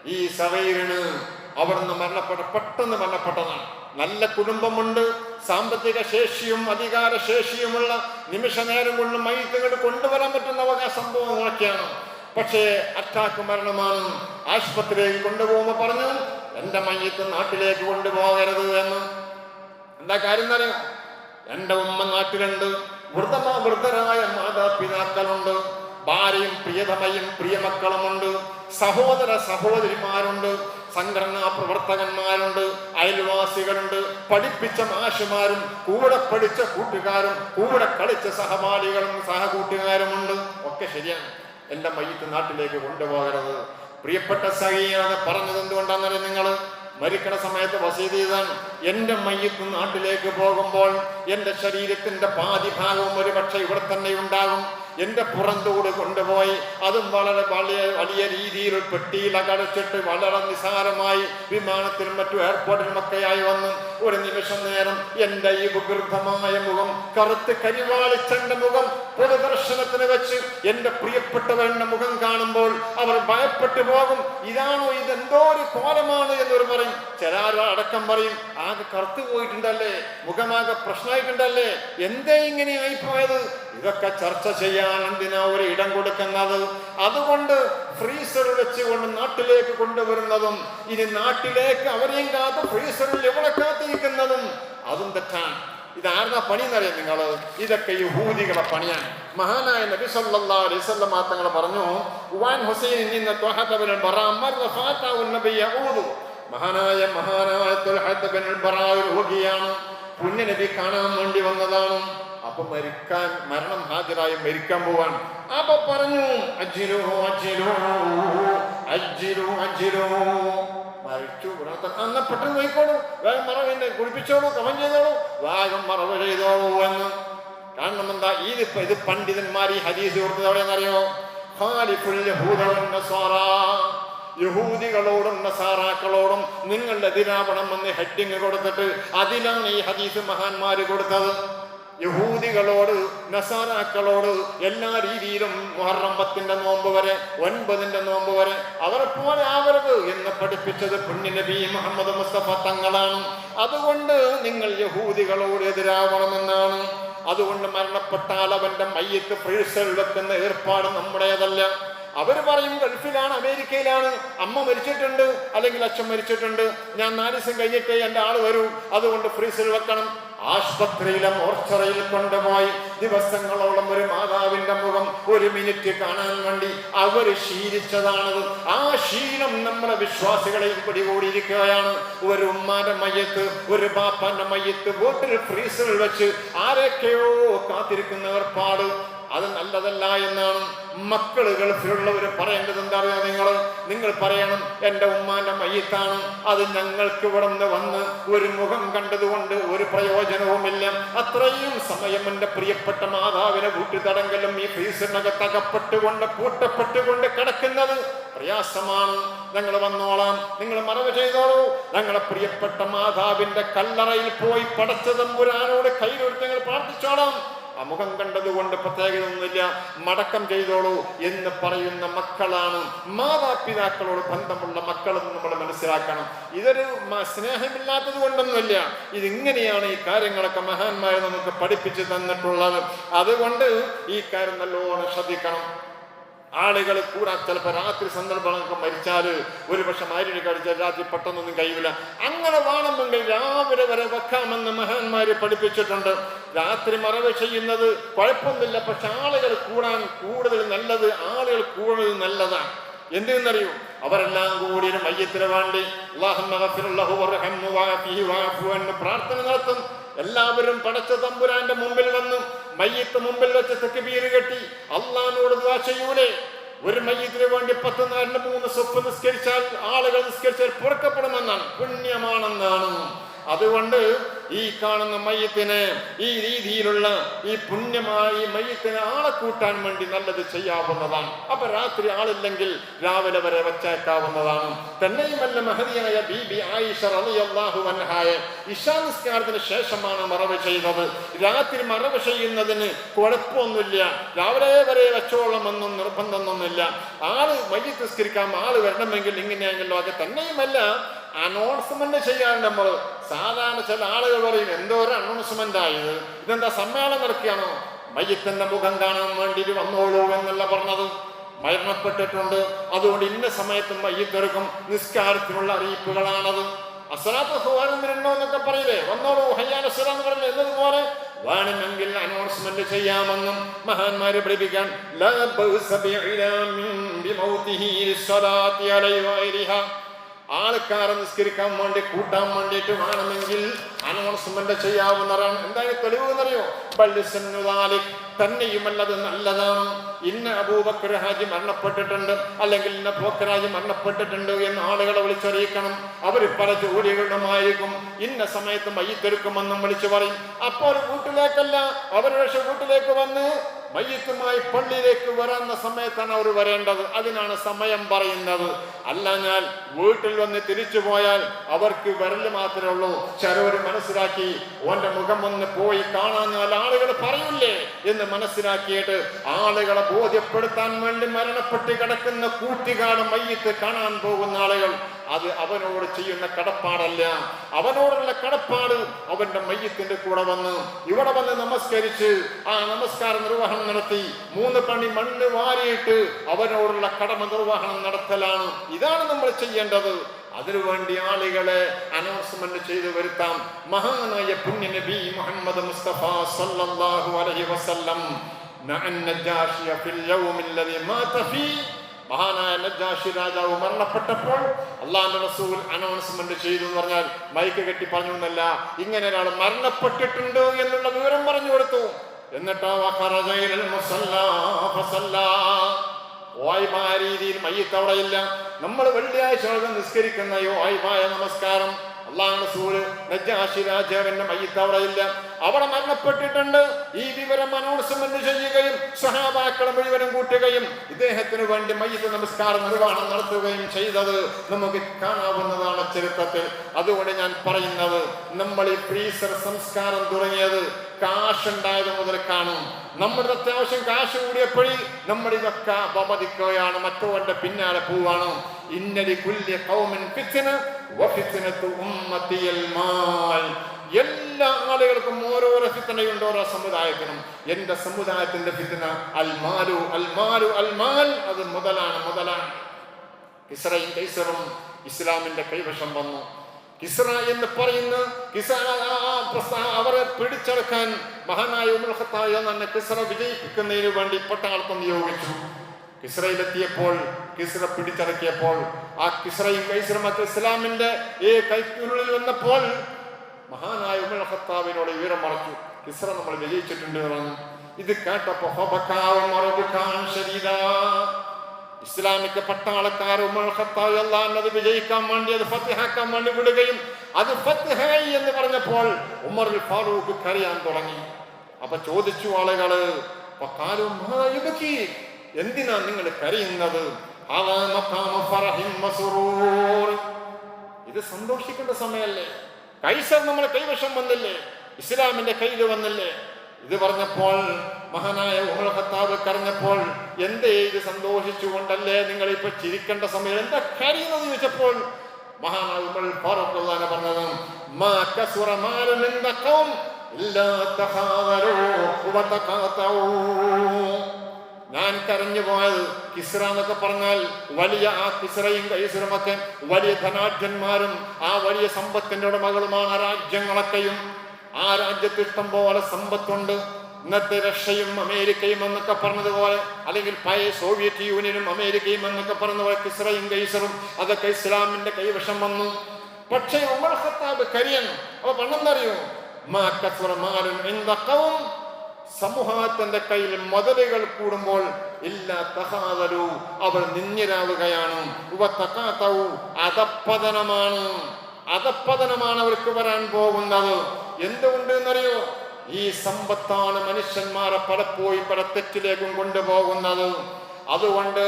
ഈ സഹീറിന് അവിടുന്ന് മരണപ്പെട്ട പെട്ടെന്ന് മരണപ്പെട്ടതാണ്. നല്ല കുടുംബമുണ്ട് സാമ്പത്തിക ശേഷിയും അധികാര ശേഷിയുമുള്ള നിമിഷ നേരം കൊണ്ട് മൈത്തുകൾ കൊണ്ടുവരാൻ പറ്റുന്ന വക സംഭവങ്ങളൊക്കെയാണ്. പക്ഷേ അറ്റാക്ക് മരണമാണ്. ആശുപത്രിയിലേക്ക് കൊണ്ടുപോകുമ്പോൾ പറഞ്ഞു എന്റെ മയ്യത്ത് നാട്ടിലേക്ക് കൊണ്ടുപോകരുത് എന്ന്. എന്താ കാര്യം എന്നറിയാം എന്റെ ഉമ്മ നാട്ടിലുണ്ട്. വൃദ്ധമാ വൃദ്ധരായ മാതാപിതാക്കളുണ്ട്. ഭാര്യയും പ്രിയതമയും പ്രിയമക്കളുമുണ്ട്. സഹോദര സഹോദരിമാരുണ്ട്. സംഘടനാ പ്രവർത്തകന്മാരുണ്ട് അയൽവാസികളുണ്ട് പഠിപ്പിച്ച മാഷുമാരും കൂടെ പഠിച്ച കൂട്ടുകാരും കൂടെ കളിച്ച സഹപാഠികളും സഹകൂട്ടുകാരുമുണ്ട് ഒക്കെ ശരിയാണ്. എന്റെ മയ്യത്ത് നാട്ടിലേക്ക് കൊണ്ടുപോകരുത്. പ്രിയപ്പെട്ട സഹിയാണ് പറഞ്ഞത് എന്തുകൊണ്ടാണെന്നറിയാം നിങ്ങൾ മരിക്കണ സമയത്ത് വസീത് എന്റെ മയ്യത്ത് നാട്ടിലേക്ക് പോകുമ്പോൾ എന്റെ ശരീരത്തിന്റെ പാതി ഭാഗവും ഒരു പക്ഷെ ഇവിടെ തന്നെ ഉണ്ടാകും. എന്റെ പുറന്തൂട് കൊണ്ടുപോയി. അതും വളരെ വലിയ വലിയ രീതിയിൽ പെട്ടിയിൽ അകടച്ചിട്ട് വളരെ നിസാരമായി വിമാനത്തിനും മറ്റു എയർപോർട്ടിലും ഒക്കെയായി വന്നു. ഒരു നിമിഷം നേരം എന്റെ ഈ വികൃതമായ മുഖം കറുത്ത് കരിവാളിച്ചെന്റെ മുഖം പൊതുദർശനത്തിന് വെച്ച് എന്റെ പ്രിയപ്പെട്ടവരുടെ മുഖം കാണുമ്പോൾ അവർ ഭയപ്പെട്ടു പോകും. ഇതാണോ ഇതെന്തോ ഒരു കോലമാണ് എന്നൊരു പറയും. ചില അടക്കം പറയും ആകെ കറുത്തു പോയിട്ടുണ്ടല്ലേ മുഖമാകെ പ്രശ്നമായിട്ടുണ്ടല്ലേ എന്തേ ഇങ്ങനെ ആയിപ്പോയത്? ഇതൊക്കെ ചർച്ച ചെയ്യാൻ എന്തിനാ ഒരു ഇടം കൊടുക്കുന്നത്? അതുകൊണ്ട് ഫ്രീസർ വെച്ചുകൊണ്ട് നാട്ടിലേക്ക് കൊണ്ടുവരുന്നതും ഇനി നാട്ടിലേക്ക് അവരെയും കാത്ത് ഫ്രീസറിൽ എവിടെ കാത്തിരിക്കുന്നതും അതും തെറ്റാണ്. പണി എന്നറിയാം നിങ്ങൾ? ഇതൊക്കെ യഹൂദികളെ പണിയാണ്. മഹാനായ നബി സല്ലല്ലാഹു അലൈഹി വസല്ലം തങ്ങൾ പറഞ്ഞു ഉവാൻ ഹുസൈൻ നിന്ന് ത്വഹത ബിൻ ബറാ മർറ ഫാതാഉ നബി യഊദു മഹാനായ മഹാനായ ത്വഹത ബിൻ ബറാ രോഗിയാണ്. പുണ്യ നബി കാണാൻ വേണ്ടി വന്നതാണ്. അപ്പൊ മരിക്കാൻ മരണം ഹാജരായി മരിക്കാൻ പോവാൻ അപ്പൊ പറഞ്ഞു അജ്ജിലു അജ്ജിലു അജ്ജിലു അജ്ജിലു മരിച്ചു അന്ന് പെട്ടെന്ന് പോയിക്കോളൂ വേഗം മറവിന്റെ കുളിപ്പിച്ചോളൂ കവൻ ചെയ്തോളൂ. വേഗം മറവ് ചെയ്തോളൂ എന്ന്. കാരണം എന്താ? ഇത് ഇത് പണ്ഡിതന്മാർ ഈ ഹദീസ് കൊടുത്തത് എവിടെയെന്നറിയോ യഹൂദികളോടും നസാറാക്കളോടും നിങ്ങളുടെ എതിരാവണം എന്ന് ഹെഡിങ് കൊടുത്തിട്ട് അതിലാണ് ഈ ഹദീസ് മഹാന്മാര് കൊടുത്തത്. യഹൂദികളോട് നസാറാക്കളോട് എല്ലാ രീതിയിലും മുഹറമ്പത്തിന്റെ നോമ്പ് വരെ ഒൻപതിന്റെ നോമ്പ് വരെ അവരെ പോലെ ആവരുത് എന്ന് പഠിപ്പിച്ചത് പുണ്യ നബി മുഹമ്മദ് മുസ്തഫ തങ്ങളാണ്. അതുകൊണ്ട് നിങ്ങൾ യഹൂദികളോട് എതിരാവണമെന്നാണ്. അതുകൊണ്ട് മരണപ്പെട്ടാൽ അവന്റെ മയ്യത്ത് ഫ്രീസറിൽ വെക്കുന്ന ഏർപ്പാട് നമ്മുടേതല്ല. അവർ പറയും ഗൾഫിലാണ് അമേരിക്കയിലാണ്. അമ്മ മരിച്ചിട്ടുണ്ട് അല്ലെങ്കിൽ അച്ഛൻ മരിച്ചിട്ടുണ്ട്. ഞാൻ നാല് ദിവസം കഴിഞ്ഞിട്ടേ എന്റെ ആൾ വരൂ. അതുകൊണ്ട് ഫ്രീസിൽ വെക്കണം. ആശുപത്രിയിലെ മോർച്ചറയിൽ കൊണ്ടുപോയി ദിവസങ്ങളോളം ഒരു മാതാവിന്റെ മുഖം ഒരു മിനിറ്റ് കാണാൻ വേണ്ടി അവർ ശീലിച്ചതാണത്. ആ ശീലം നമ്മുടെ വിശ്വാസികളെയും പിടികൂടിയിരിക്കുകയാണ്. ഒരു ഉമ്മാന്റെ മയ്യത്ത് ഒരു ബാപ്പാന്റെ മയ്യത്ത് വീട്ടിൽ ഫ്രീസറിൽ വെച്ച് ആരൊക്കെയോ കാത്തിരിക്കുന്നവർ ഏർപ്പാട് അത് നല്ലതല്ല എന്നാണ് മക്കൾ ഗൾഫിലുള്ളവർ പറയേണ്ടത്. എന്താ അറിയാം നിങ്ങൾ? നിങ്ങൾ പറയണം എന്റെ ഉമ്മാന്റെ മയ്യത്താണ്. അത് ഞങ്ങൾക്ക് ഇവിടെ നിന്ന് വന്ന് ഒരു മുഖം കണ്ടതുകൊണ്ട് ഒരു പ്രയോജനവുമില്ല. അത്രയും സമയം എന്റെ പ്രിയപ്പെട്ട മാതാവിനെ വീട്ടുതടങ്കലും ഈ ഫ്രീസറിനകത്ത് അകപ്പെട്ടുകൊണ്ട് പൂട്ടപ്പെട്ടുകൊണ്ട് കിടക്കുന്നത് പ്രയാസമാണ്. ഞങ്ങൾ വന്നോളാം. നിങ്ങൾ മറവ് ചെയ്തോളൂ. ഞങ്ങളെ പ്രിയപ്പെട്ട മാതാവിന്റെ കല്ലറയിൽ പോയി പടച്ചതും ഒരാളോട് കയ്യിലൊരു ഞങ്ങൾ പ്രാർത്ഥിച്ചോളാം. മുഖം കണ്ടതുകൊണ്ട് പ്രത്യേകതയൊന്നുമില്ല. മടക്കം ചെയ്തോളൂ എന്ന് പറയുന്ന മക്കളാണ് മാതാപിതാക്കളോട് ബന്ധമുള്ള മക്കളെന്ന് നമ്മൾ മനസ്സിലാക്കണം. ഇതൊരു സ്നേഹമില്ലാത്തത് കൊണ്ടൊന്നുമില്ല. ഇതിങ്ങനെയാണ് ഈ കാര്യങ്ങളൊക്കെ മഹാന്മാരെ നമുക്ക് പഠിപ്പിച്ചു തന്നിട്ടുള്ളത്. അതുകൊണ്ട് ഈ കാര്യം നല്ലോണം ശ്രദ്ധിക്കണം. ആളുകൾ കൂടാ ചിലപ്പോൾ രാത്രി സന്ദർഭങ്ങളൊക്കെ മരിച്ചാൽ ഒരു പക്ഷെ മാരിന് കഴിച്ചാൽ രാത്രി പെട്ടെന്നൊന്നും കഴിയില്ല അങ്ങനെ വേണമെങ്കിൽ രാവിലെ വരെ വെക്കാമെന്ന് മഹാന്മാര് പഠിപ്പിച്ചിട്ടുണ്ട്. രാത്രി മറവ് ചെയ്യുന്നത് കുഴപ്പമൊന്നുമില്ല പക്ഷെ ആളുകൾ കൂടാൻ കൂടുതൽ നല്ലത് ആളുകൾ കൂടുതൽ നല്ലതാണ്. എന്തെന്നറിയൂ? അവരെല്ലാം കൂടി ഒരു മയ്യത്തിന് വേണ്ടി പ്രാർത്ഥന നടത്തും എല്ലാവരും പടച്ച തമ്പുരാന്റെ മുമ്പിൽ വന്നു. മയ്യത്ത് മുമ്പിൽ വെച്ച് തെക്കുബീർ കെട്ടി അള്ളഹാനോട് ദുആ ചെയ്യൂലേ. ഒരു മയ്യത്തിന് വേണ്ടി പത്ത് നാലിന് മൂന്ന് സ്വപ്പ് നിസ്കരിച്ചാൽ ആളുകൾ നിസ്കരിച്ചാൽ പുറക്കപ്പെടുമെന്നാണ്. പുണ്യമാണെന്നാണ്. അതുകൊണ്ട് ഈ കാണുന്ന മയ്യത്തിനെ ഈ രീതിയിലുള്ള ഈ പുണ്യമായി മയ്യത്തിന് ആളെ കൂട്ടാൻ വേണ്ടി നല്ലത് ചെയ്യാവുന്നതാണ്. അപ്പൊ രാത്രി ആളില്ലെങ്കിൽ രാവിലെ വരെ വച്ചേക്കാവുന്നതാണ്. തന്നെയുമല്ല മഹതിയായ ബി ബി ആയിഷ റളിയല്ലാഹു അൻഹായ ഇശാ നിസ്കാരത്തിന് ശേഷമാണ് മറവ് ചെയ്യുന്നത് രാത്രി മറവ് ചെയ്യുന്നതിന് കുഴപ്പമൊന്നുമില്ല. രാവിലെ വരെ വെച്ചോളമെന്നും നിർബന്ധമൊന്നുമില്ല. ആൾ മയ്യത്ത് സ്കരിക്കാം ആൾ വരണമെങ്കിൽ ഇങ്ങനെയാണല്ലോ അത് തന്നെയുമല്ല അനൗൺസ്മെന്റ് ചെയ്യാൻ നമ്മൾ സാധാരണ ചില ആളുകൾ പറയും എന്തോ ഒരു അനൗൺസ്മെന്റ് ആയത് ഇതെന്താ സമ്മേളനം നടക്കുകയാണോ? മയ്യത്തിന്റെ മുഖം കാണാൻ വേണ്ടി വന്നോളൂ എന്നല്ല പറഞ്ഞത്. മരണപ്പെട്ടിട്ടുണ്ട്. അതുകൊണ്ട് ഇന്ന സമയത്ത് മയ്യത്തെടുക്കും നിസ്കാരത്തിനുള്ള അറിയിപ്പുകളാണത്. അസലാത്ത് ഹുവാനുണ്ടോ എന്നൊക്കെ പറയില്ലേ? വന്നോളൂ ഹയ്യാൻ എന്ന് പറയില്ലേ എന്നതുപോലെ. വേണമെങ്കിൽ അനൗൺസ്മെന്റ് ചെയ്യാമെന്നും മഹാന്മാരെ പഠിപ്പിക്കാൻ ലാ അലൈഹി. ആൾക്കാരെ നിസ്കരിക്കാൻ വേണ്ടി കൂട്ടാൻ വേണ്ടിയിട്ട് വേണമെങ്കിൽ അനൗൺസ്മെന്റ് ചെയ്യാവുന്നതാണ്. എന്തായാലും തെളിവ് എന്നറിയോ? തന്നെയുമല്ലത് നല്ലതാണ്. ഇന്ന അബൂബക്കർ ഹാജി മരണപ്പെട്ടിട്ടുണ്ട് അല്ലെങ്കിൽ ഇന്ന പോക്കരാജി മരണപ്പെട്ടിട്ടുണ്ട് എന്ന് ആളുകളെ വിളിച്ചറിയിക്കണം. അവർ പല ജോലികളുമായിരിക്കും. ഇന്ന സമയത്ത് മയ്യത്തെടുക്കുമെന്നും വിളിച്ചു പറയും. അപ്പോൾ വീട്ടിലേക്കല്ല അവരുടെ വീട്ടിലേക്ക് വന്ന് മയ്യത്തുമായി പള്ളിയിലേക്ക് വരുന്ന സമയത്താണ് അവർ വരേണ്ടത്. അതിനാണ് സമയം പറയുന്നത്. അല്ല ഞാൻ വീട്ടിൽ വന്ന് തിരിച്ചു പോയാൽ അവർക്ക് വരൽ മാത്രമേ ഉള്ളൂ. ചിലവർ മനസ്സിലാക്കി ഓന്റെ മുഖം ഒന്ന് പോയി കാണാഞ്ഞാൽ ആളുകൾ പറയില്ലേ എന്ന് മനസ്സിലാക്കിയിട്ട് ആളുകളെ ബോധ്യപ്പെടുത്താൻ വേണ്ടി മരണപ്പെട്ട് കിടക്കുന്ന കൂട്ടുകാട് മയ്യത്ത് കാണാൻ പോകുന്ന ആളുകൾ അത് അവനോട് ചെയ്യുന്ന കടപ്പാടല്ല. അവനോടുള്ള കടപ്പാട് അവന്റെ മയ്യത്തിന്റെ കൂടെ വന്ന് ഇവിടെ വന്ന് നമസ്കരിച്ച് ആ നമസ്കാര നിർവഹണം നടത്തി മൂന്ന് പണി മണ്ണ് വാരിയിട്ട് അവനോടുള്ള കടമ നിർവഹണം നടത്തലാണ്. ഇതാണ് നമ്മൾ ചെയ്യേണ്ടത്. അതിനുവേണ്ടി ആളുകളെ അനൗൺസ്മെന്റ് ചെയ്തു വരുത്താം. മഹാനായ പുണ്യ നബി മുഹമ്മദ് മുസ്തഫ സല്ലല്ലാഹു അലൈഹി വസല്ലം നഅൻ ഫിൽ യൗമിൽ മാത ഫീ മഹാനായ നജാഷി രാജാവ് മരണപ്പെട്ടപ്പോൾ അള്ളാന്റെ റസൂൽ അനൗൺസ്മെന്റ് ചെയ്തു എന്ന് പറഞ്ഞാൽ മൈക്ക് കെട്ടി പറഞ്ഞു എന്നല്ല ഇങ്ങനെ ഒരാൾ മരണപ്പെട്ടിട്ടുണ്ട് എന്നുള്ള വിവരം പറഞ്ഞു കൊടുത്തു എന്നിട്ടോ. ഓയ്മായ രീതിയിൽ മയ്യത്ത് അവിടെ ഇല്ല നമ്മൾ വെള്ളിയാഴ്ച നിസ്കരിക്കുന്ന ഈ ഓയ്മായ നമസ്കാരം അള്ളാഹ് റസൂൽ നജ്ജാശി രാജാവിന്റെ മയ്യത്ത് അവിടെ മരണപ്പെട്ടിട്ടുണ്ട്. ഈ വിവരം അനൗൺസ്മെന്റ് ചെയ്യുകയും സഹാബാക്കളെ മുഴുവനും കൂട്ടുകയും ഇദ്ദേഹത്തിന് വേണ്ടി മയ്യത്ത് നമസ്കാരം നിർവഹണം നടത്തുകയും ചെയ്തത് നമുക്ക് കാണാവുന്നതാണ് ചരിത്രത്തിൽ. അതുകൊണ്ട് ഞാൻ പറയുന്നത് നമ്മൾ ഈ ഫ്രീസർ സംസ്കാരം തുടങ്ങിയത് കാശുണ്ടായത് മുതൽ കാണും. നമ്മുടെ അത്യാവശ്യം കാശ് കൂടിയപ്പോഴേ നമ്മൾ ഇതൊക്കെ അപമതിക്കുകയാണ് മറ്റവന്റെ പിന്നാലെ പോവാണ്. ഇന്നലി കുല്യ കൗമൻ മാൽ എല്ലാ ആളുകൾക്കും ഓരോരോ ഫിത്തനയുണ്ട് ഓരോ സമുദായത്തിനും. എന്റെ സമുദായത്തിന്റെ ഫിത്തന അൽമാലു അൽമാലു അൽമാൽ അത് മുതലാണ് മുതലാണ്. കിസ്റയും കൈസറും ഇസ്ലാമിന്റെ കൈവശം വന്നു. കിസ്ര എന്ന് പറയുന്ന അവരെ പിടിച്ചെടുക്കാൻ മഹാനായ ഉമർ ഖത്തായ തന്നെ കിസ്ര വിജയിപ്പിക്കുന്നതിന് വേണ്ടി പട്ടാളത്തെ നിയോഗിച്ചു. കിസ്രയിലെത്തിയപ്പോൾ കിസ്ര പിടിച്ചടക്കിയപ്പോൾ ആ കിസ്രയും ഒക്കെ ഇസ്ലാമിന്റെ ഈ കൈക്കുരുളിൽ വന്നപ്പോൾ മഹാനായ ഉമർ ഖത്താബിനോട് വിവരം മറച്ചു. കിസ്ര നമ്മൾ വിജയിച്ചിട്ടുണ്ട് എന്നാണ്. ഇത് കേട്ടപ്പോ ഇസ്ലാമിക പട്ടാളക്കാർ ഉമർ ഖത്താബ് അല്ലാഹ് വിജയിക്കാൻ വേണ്ടി അത് ഫത്തിഹാക്കാൻ വേണ്ടി വിടുകയും അത് ഫത്തിഹായി എന്ന് പറഞ്ഞപ്പോൾ ഉമർ ഫാറൂഖ് കരയാൻ തുടങ്ങി. അപ്പൊ ചോദിച്ചു ആളുകൾ? എന്തിനാ നിങ്ങൾ കരയുന്നത്? ഇത് സന്തോഷിക്കേണ്ട സമയല്ലേ കൈസർ നമ്മളെ കൈവശം വന്നില്ലേ? ഇസ്ലാമിന്റെ കയ്യിൽ വന്നില്ലേ? ഇത് പറഞ്ഞപ്പോൾ മഹാനായ ഉമർ ഖത്താബ് കരഞ്ഞപ്പോൾ എന്തേ ഇത് സന്തോഷിച്ചുകൊണ്ടല്ലേ നിങ്ങൾ ഇപ്പൊ ചിരിക്കേണ്ട സമയം? എന്താ കരയുന്നത് ചോദിച്ചപ്പോൾ മഹാനായ ഉമർ പറഞ്ഞത് മാ ഞാൻ കരഞ്ഞു പോയത് കിസ്ര എന്നൊക്കെ പറഞ്ഞാൽ വലിയ ആ കിസ്രയും കൈസറും വലിയ ധനാഢ്യന്മാരും ആ വലിയ സമ്പത്തിന്റെ ഉടമകളുമാണ് ആ രാജ്യങ്ങളൊക്കെയും. ആ രാജ്യത്ത് ഇഷ്ടം പോലെ സമ്പത്തുണ്ട്. ഇന്നത്തെ റഷ്യയും അമേരിക്കയും എന്നൊക്കെ പറഞ്ഞതുപോലെ അല്ലെങ്കിൽ പഴയ സോവിയറ്റ് യൂണിയനും അമേരിക്കയും എന്നൊക്കെ പറഞ്ഞതുപോലെ കിസ്രയും കൈസറും അതൊക്കെ ഇസ്ലാമിന്റെ കൈവശം വന്നു. പക്ഷേ ഉമർ ഖത്താബ് കരിയൻ അപ്പൊ പണ്ടെന്നറിയോ മാ സമൂഹത്തിന്റെ കയ്യിൽ മുതലുകൾ കൂടുമ്പോൾ അവർ നിന്യരാവുകയാണ് ഉപ അതപ്പതനമാണ് അധപ്പതനമാണ് അവർക്ക് വരാൻ പോകുന്നത്. എന്തുകൊണ്ട് എന്നറിയോ ഈ സമ്പത്താണ് മനുഷ്യന്മാരെ പലപ്പോയി പല തെറ്റിലേക്കും കൊണ്ടുപോകുന്നത്. അതുകൊണ്ട്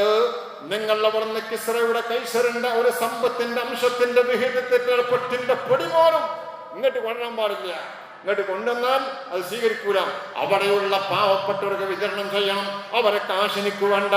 നിങ്ങൾ അവിടുന്ന് കിസ്രയുടെ കൈസറിന്റെ ഒരു സമ്പത്തിന്റെ അംശത്തിന്റെ വിഹിതത്തിന്റെ പൊട്ടിന്റെ പൊടി പോലും ഇങ്ങോട്ട് കൊണ്ടുവരാൻ പാടില്ല. ഇങ്ങോട്ട് കൊണ്ടുവന്നാൽ അത് സ്വീകരിക്കൂല. അവിടെയുള്ള പാവപ്പെട്ടവർക്ക് വിതരണം ചെയ്യണം. അവരെ കാശിനിക്ക് വേണ്ട.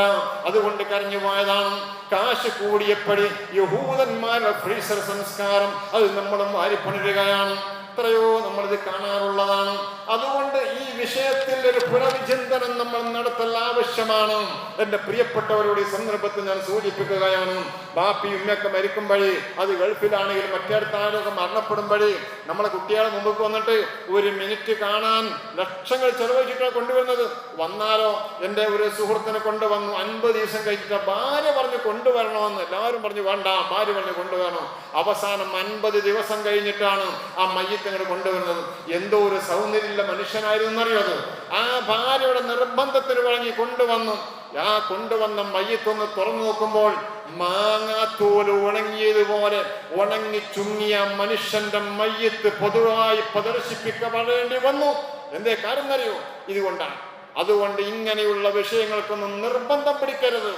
അതുകൊണ്ട് കരഞ്ഞു പോയതാണ്. കാശ് കൂടിയപ്പടി യഹൂദന്മാരുടെ ഫ്രീസർ സംസ്കാരം. അത് നമ്മളും വാരിപ്പണിരുകയാണ് എത്രയോ നമ്മളിത് കാണാറുള്ളതാണ്. അതുകൊണ്ട് ഈ വിഷയത്തിൽ ഒരു പുനർവിചിന്തനം നമ്മൾ നടത്തൽ ആവശ്യമാണ്. എന്റെ പ്രിയപ്പെട്ടവരോട് ഈ സന്ദർഭത്തിൽ ഞാൻ സൂചിപ്പിക്കുകയാണ് ബാപ്പി ഉമ്മയൊക്കെ മരിക്കുമ്പോഴേ അത് ഗൾഫിലാണെങ്കിൽ മറ്റേടത്താരൊക്കെ മരണപ്പെടുമ്പോഴേ നമ്മളെ കുട്ടികളെ മുമ്പ് വന്നിട്ട് ഒരു മിനിറ്റ് കാണാൻ ലക്ഷങ്ങൾ ചെലവഴിച്ചിട്ടാണ് കൊണ്ടുവരുന്നത്. വന്നാലോ എന്റെ ഒരു സുഹൃത്തിനെ കൊണ്ടുവന്നു അൻപത് ദിവസം കഴിച്ചിട്ട് ഭാര്യ പറഞ്ഞ് കൊണ്ടുവരണമെന്ന് എല്ലാവരും പറഞ്ഞു വേണ്ട ഭാര്യ പറഞ്ഞ് കൊണ്ടുവരണം. അവസാനം അൻപത് ദിവസം കഴിഞ്ഞിട്ടാണ് ആ മയ്യത്ത് ഇങ്ങനെ കൊണ്ടുവരുന്നത്? എന്തോ ഒരു സൗന്ദര്യമുള്ള മനുഷ്യനായിരുന്നു അറിയത് ആ ഭാര്യയുടെ നിർബന്ധത്തിന് വഴങ്ങി കൊണ്ടുവന്നു. ആ കൊണ്ടുവന്ന മയ്യത്തൊന്ന് തുറന്നു നോക്കുമ്പോൾ മാങ്ങാത്തോൽ ഉണങ്ങിയതുപോലെ ഉണങ്ങി ചുങ്ങിയ മനുഷ്യന്റെ മയ്യത്ത് പൊതുവായി പ്രദർശിപ്പിക്കപ്പെടേണ്ടി വന്നു. എന്തേ കാര്യം അറിയോ ഇതുകൊണ്ടാണ്. അതുകൊണ്ട് ഇങ്ങനെയുള്ള വിഷയങ്ങൾക്കൊന്നും നിർബന്ധം പിടിക്കരുത്.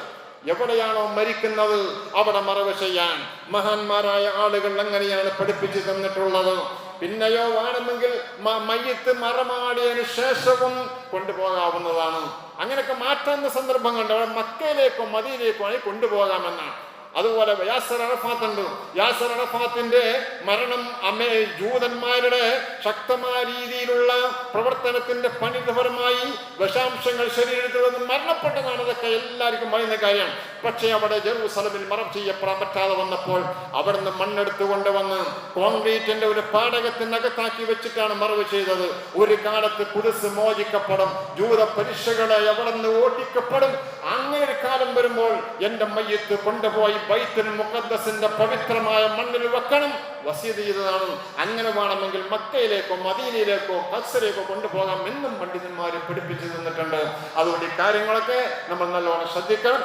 എവിടെയാണോ മരിക്കുന്നത് അവിടെ മറവ് ചെയ്യാൻ മഹാന്മാരായ ആളുകൾ അങ്ങനെയാണ് പഠിപ്പിച്ചു തന്നിട്ടുള്ളത്. പിന്നെയോ വേണമെങ്കിൽ മയ്യത്ത് മറമാടിയതിനു ശേഷവും കൊണ്ടുപോകാവുന്നതാണ്. അങ്ങനെയൊക്കെ മാറ്റാവുന്ന സന്ദർഭങ്ങളുണ്ട്. അവിടെ മക്കയിലേക്കോ മതിയിലേക്കോ ആയി കൊണ്ടുപോകാമെന്നാണ്. അതുപോലെ യാസർ അറഫാത്ത് ഉണ്ട്. യാസർ അറഫാത്തിന്റെ മരണം അമേ ജൂതന്മാരുടെ ശക്തമായ രീതിയിലുള്ള പ്രവർത്തനത്തിന്റെ പണിതപരമായി വിഷാംശങ്ങൾ ശരീരത്തിൽ നിന്ന് മരണപ്പെട്ടതാണ്. അതൊക്കെ എല്ലാവർക്കും പറയുന്ന കാര്യമാണ് പക്ഷേ അവിടെ ജെറൂസലമിൽ മറം ചെയ്യപ്പെടാൻ പറ്റാതെ വന്നപ്പോൾ അവിടുന്ന് മണ്ണെടുത്ത് കൊണ്ടുവന്ന് കോൺക്രീറ്റിന്റെ ഒരു പാടകത്തിനകത്താക്കി വെച്ചിട്ടാണ് മറവ് ചെയ്തത്. ഒരു കാലത്ത് കുരിസ് മോചിക്കപ്പെടും. ജൂത പരീക്ഷകളെ എവിടെ നിന്ന് ഓടിക്കപ്പെടും. അങ്ങനെ ഒരു കാലം വരുമ്പോൾ എന്റെ മയ്യത്ത് കൊണ്ടുപോയി ബൈത്തുൽ മുഖദ്ദസിന്റെ പവിത്രമായ മണ്ണിൽ വെക്കണം വസീത് ചെയ്തതാണ്. അങ്ങനെ വേണമെങ്കിൽ മക്കയിലേക്കോ മദീനയിലേക്കോ കത്സരേക്കോ കൊണ്ടുപോകാം എന്നും പണ്ഡിതന്മാരെ പഠിപ്പിച്ചു തന്നിട്ടുണ്ട്. അതുകൊണ്ട് ഈ കാര്യങ്ങളൊക്കെ നമ്മൾ നല്ലോണം ശ്രദ്ധിക്കണം.